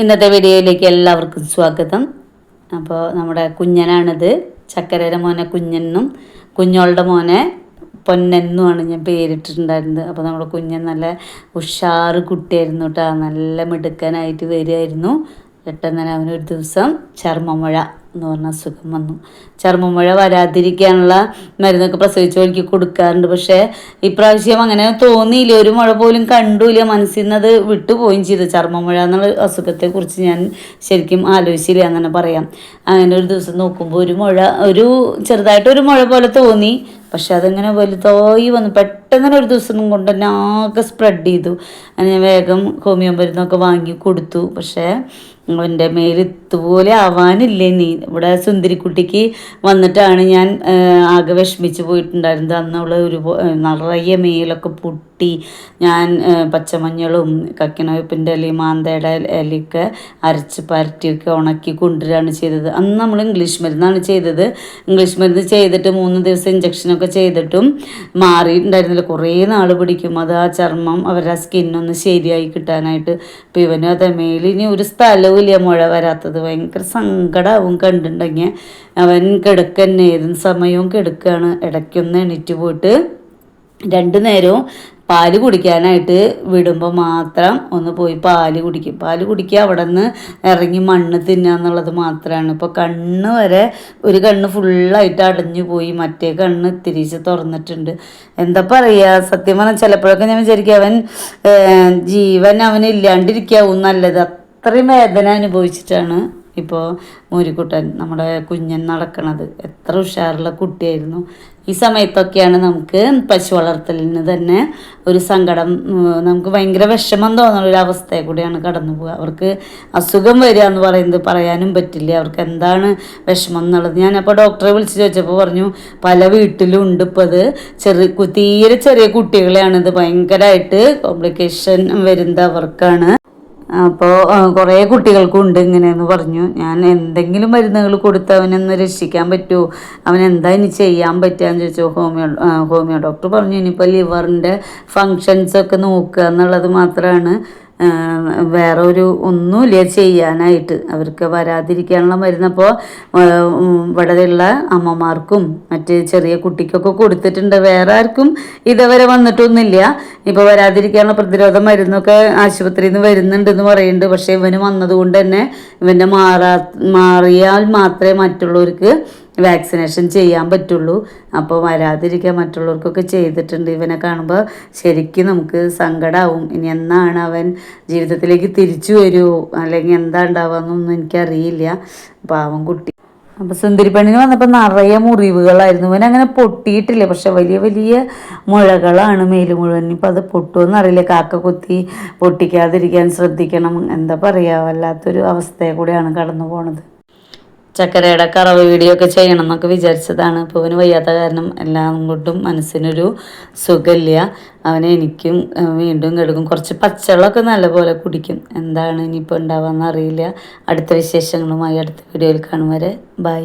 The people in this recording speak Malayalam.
ഇന്നത്തെ വീഡിയോയിലേക്ക് എല്ലാവർക്കും സ്വാഗതം. അപ്പോൾ നമ്മുടെ കുഞ്ഞനാണിത്. ചക്കരയുടെ മോനെ കുഞ്ഞെന്നും കുഞ്ഞോളുടെ മോനെ പൊന്നെന്നുമാണ് ഞാൻ പേരിട്ടിട്ടുണ്ടായിരുന്നത്. അപ്പോൾ നമ്മുടെ കുഞ്ഞൻ നല്ല ഉഷാറ് കുട്ടിയായിരുന്നു കേട്ടോ നല്ല മിടുക്കനായിട്ട് വരികയായിരുന്നു. പെട്ടെന്ന് തന്നെ അവനൊരു ദിവസം ചർമ്മമുഴ എന്ന് പറഞ്ഞ അസുഖം വന്നു. ചർമ്മമുഴ വരാതിരിക്കാനുള്ള മരുന്നൊക്കെ പ്രസവിച്ച വഴിക്ക് കൊടുക്കാറുണ്ട്. പക്ഷേ ഇപ്രാവശ്യം അങ്ങനെ തോന്നിയില്ല. ഒരു മുഴ പോലും കണ്ടുമില്ല മനസ്സിൽ നിന്ന് അത് വിട്ടുപോയും ചെയ്തു. ചർമ്മമുഴ എന്നുള്ള അസുഖത്തെക്കുറിച്ച് ഞാൻ ശരിക്കും ആലോചിച്ചില്ല അങ്ങനെ പറയാം. അങ്ങനെ ഒരു ദിവസം നോക്കുമ്പോൾ ഒരു മുഴ ഒരു ചെറുതായിട്ട് ഒരു മുഴ പോലെ തോന്നി. പക്ഷെ അതിങ്ങനെ വലുതായി വന്നു. പെട്ടെന്ന് ഒരു ദിവസം കൊണ്ട് തന്നെ ആകെ സ്പ്രെഡ് ചെയ്തു. അങ്ങനെ വേഗം ഹോമിയോ മരുന്നൊക്കെ വാങ്ങി കൊടുത്തു. പക്ഷേ അവന്റെ മേൽ ഇതുപോലെ ആവാനില്ല നീ? ഇവിടെ സുന്ദരിക്കുട്ടിക്ക് വന്നിട്ടാണ് ഞാൻ ആകെ വിഷമിച്ച് പോയിട്ടുണ്ടായിരുന്നത്. അന്നുള്ള ഒരു നിറയെ മേലൊക്കെ പൊട്ടി ഞാൻ പച്ചമഞ്ഞളും കക്കിനവയ്പ്പിന്റെ ഇലയും മാന്തയുടെ ഇലയൊക്കെ അരച്ച് പരട്ടിയൊക്കെ ഉണക്കി കൊണ്ടുവരികയാണ് ചെയ്തത്. അന്ന് നമ്മൾ ഇംഗ്ലീഷ് മരുന്നാണ് ചെയ്തത്. ഇംഗ്ലീഷ് മരുന്ന് ചെയ്തിട്ട് മൂന്ന് ദിവസം ഇഞ്ചക്ഷനൊക്കെ ചെയ്തിട്ടും മാറിയിട്ടുണ്ടായിരുന്നില്ല. കുറേ നാൾ പിടിക്കും. അത് ആ ചർമ്മം അവരുടെ ആ സ്കിന്നൊന്ന് ശരിയായി കിട്ടാനായിട്ട്. അപ്പോൾ ഇവനും അതേ മേലിനി ഒരു സ്ഥലവും ഇല്ല മഴ വരാത്തത് ഭയങ്കര സങ്കടമാവും കണ്ടിട്ടുണ്ടെങ്കിൽ. അവൻ കിടക്കന്നെ ഏതും സമയവും കിടക്കുകയാണ്. ഇടയ്ക്കൊന്ന് എണീറ്റ് പോയിട്ട് രണ്ടു നേരവും പാൽ കുടിക്കാനായിട്ട് വിടുമ്പോൾ മാത്രം ഒന്ന് പോയി പാൽ കുടിക്കും. പാൽ കുടിക്കുക അവിടെ നിന്ന് ഇറങ്ങി മണ്ണ് തിന്നുക എന്നുള്ളത് മാത്രമാണ്. ഇപ്പോൾ കണ്ണ് വരെ ഒരു കണ്ണ് ഫുള്ളായിട്ട് അടഞ്ഞു പോയി. മറ്റേ കണ്ണ് തിരിച്ച് തുറന്നിട്ടുണ്ട്. എന്താ പറയുക? സത്യം പറഞ്ഞാൽ ചിലപ്പോഴൊക്കെ ഞാൻ വിചാരിക്കും അവൻ ജീവൻ അവന് ഇല്ലാണ്ടിരിക്കാവും നല്ലത്. അത്രയും വേദന അനുഭവിച്ചിട്ടാണ് ഇപ്പോൾ മൂരിക്കുട്ടൻ നമ്മുടെ കുഞ്ഞൻ നടക്കണത്. എത്ര ഉഷാറുള്ള കുട്ടിയായിരുന്നു. ഈ സമയത്തൊക്കെയാണ് നമുക്ക് പശു വളർത്തലിന് തന്നെ ഒരു സങ്കടം നമുക്ക് ഭയങ്കര വിഷമം തോന്നുന്ന ഒരു അവസ്ഥയെ കൂടിയാണ് കടന്നു പോകുക അവർക്ക് അസുഖം വരിക എന്ന് പറയുന്നത് പറയാനും പറ്റില്ല. അവർക്ക് എന്താണ് വിഷമം എന്നുള്ളത്. ഞാനപ്പോൾ ഡോക്ടറെ വിളിച്ച് ചോദിച്ചപ്പോൾ പറഞ്ഞു പല വീട്ടിലും ഉണ്ട് ഇപ്പോൾ അത് ചെറിയ തീരെ ചെറിയ കുട്ടികളെയാണ് ഇത് ഭയങ്കരമായിട്ട് കോംപ്ലിക്കേഷൻ വരുന്നത് അവർക്കാണ്. അപ്പോൾ കുറേ കുട്ടികൾക്കും ഉണ്ട് ഇങ്ങനെയെന്ന് പറഞ്ഞു. ഞാൻ എന്തെങ്കിലും മരുന്നുകൾ കൊടുത്ത് അവനൊന്ന് രക്ഷിക്കാൻ പറ്റുമോ അവൻ എന്താ ഇനി ചെയ്യാൻ പറ്റുകയെന്ന് ചോദിച്ചു. ഹോമിയോ ഹോമിയോ ഡോക്ടർ പറഞ്ഞു ഇനിയിപ്പോൾ ലിവറിന്റെ ഫങ്ഷൻസൊക്കെ നോക്കുക എന്നുള്ളത് മാത്രമാണ് വേറെ ഒരു ഒന്നുമില്ല ചെയ്യാനായിട്ട്. അവർക്ക് വരാതിരിക്കാനുള്ള മരുന്നപ്പോൾ ഇവിടെയുള്ള അമ്മമാർക്കും മറ്റ് ചെറിയ കുട്ടിക്കൊക്കെ കൊടുത്തിട്ടുണ്ട്. വേറെ ആർക്കും ഇതുവരെ വന്നിട്ടൊന്നുമില്ല. ഇപ്പോൾ വരാതിരിക്കാനുള്ള പ്രതിരോധ മരുന്നൊക്കെ ആശുപത്രിയിൽ നിന്ന് വരുന്നുണ്ടെന്ന് പറയുന്നുണ്ട്. പക്ഷേ ഇവന് വന്നതുകൊണ്ട് തന്നെ ഇവന്റെ മാറാ മാറിയാൽ മാത്രമേ മറ്റുള്ളവർക്ക് വാക്സിനേഷൻ ചെയ്യാൻ പറ്റുള്ളൂ. അപ്പോൾ വരാതിരിക്കാൻ മറ്റുള്ളവർക്കൊക്കെ ചെയ്തിട്ടുണ്ട്. ഇവനെ കാണുമ്പോൾ ശരിക്കും നമുക്ക് സങ്കടമാവും ഇനി എന്നാണ് അവൻ ജീവിതത്തിലേക്ക് തിരിച്ചു വരുമോ അല്ലെങ്കിൽ എന്താ ഉണ്ടാവുകയെന്നൊന്നും എനിക്കറിയില്ല. പാവം കുട്ടി. അപ്പോൾ സുന്ദരി പെണ്ണിന് വന്നപ്പോൾ നിറയെ മുറിവുകളായിരുന്നു. ഇവൻ അങ്ങനെ പൊട്ടിയിട്ടില്ല. പക്ഷെ വലിയ വലിയ മുഴകളാണ് മേൽ മുഴുവൻ. ഇപ്പം അത് പൊട്ടുമെന്ന് അറിയില്ല കാക്ക കുത്തി പൊട്ടിക്കാതിരിക്കാൻ ശ്രദ്ധിക്കണം. എന്താ പറയുക വല്ലാത്തൊരു അവസ്ഥയെ കൂടെയാണ് കടന്നു പോണത് ചക്കരയുടെ കറവ് വീഡിയോ ഒക്കെ ചെയ്യണം എന്നൊക്കെ വിചാരിച്ചതാണ്. അപ്പോൾ അവന് വയ്യാത്ത കാരണം എല്ലാം കൊണ്ടും മനസ്സിനൊരു സുഖമില്ല. അവനെ എനിക്കും വീണ്ടും കെടുക്കും. കുറച്ച് പച്ചവെള്ളമൊക്കെ നല്ലപോലെ കുടിക്കും. എന്താണ് ഇനിയിപ്പോൾ ഉണ്ടാവാമെന്ന് അറിയില്ല. അടുത്ത വിശേഷങ്ങളുമായി അടുത്ത വീഡിയോയിൽ കാണും വരെ. ബൈ